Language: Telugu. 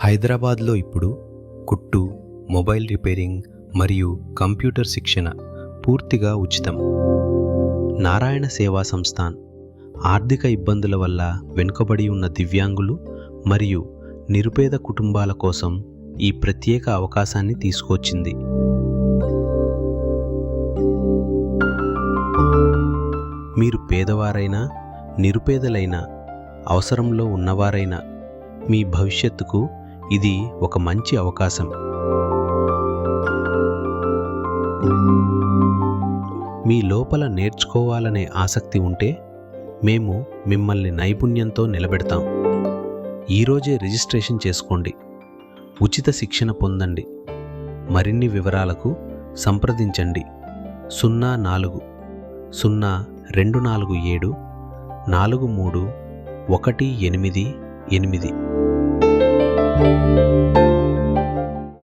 హైదరాబాద్లో ఇప్పుడు కుట్టు మొబైల్ రిపేరింగ్ మరియు కంప్యూటర్ శిక్షణ పూర్తిగా ఉచితం. నారాయణ సేవా సంస్థాన్ ఆర్థిక ఇబ్బందుల వల్ల వెనుకబడి ఉన్న దివ్యాంగులు మరియు నిరుపేద కుటుంబాల కోసం ఈ ప్రత్యేక అవకాశాన్ని తీసుకొచ్చింది. మీరు పేదవారైనా నిరుపేదలైనా అవసరంలో ఉన్నవారైనా మీ భవిష్యత్తుకు ఇది ఒక మంచి అవకాశం. మీ లోపల నేర్చుకోవాలనే ఆసక్తి ఉంటే మేము మిమ్మల్ని నైపుణ్యంతో నిలబెడతాం. ఈరోజే రిజిస్ట్రేషన్ చేసుకోండి. ఉచిత శిక్షణ పొందండి. మరిన్ని వివరాలకు సంప్రదించండి. సున్నా నాలుగు సున్నా రెండు నాలుగు ఏడు నాలుగు మూడు ఒకటి ఎనిమిది ఎనిమిది.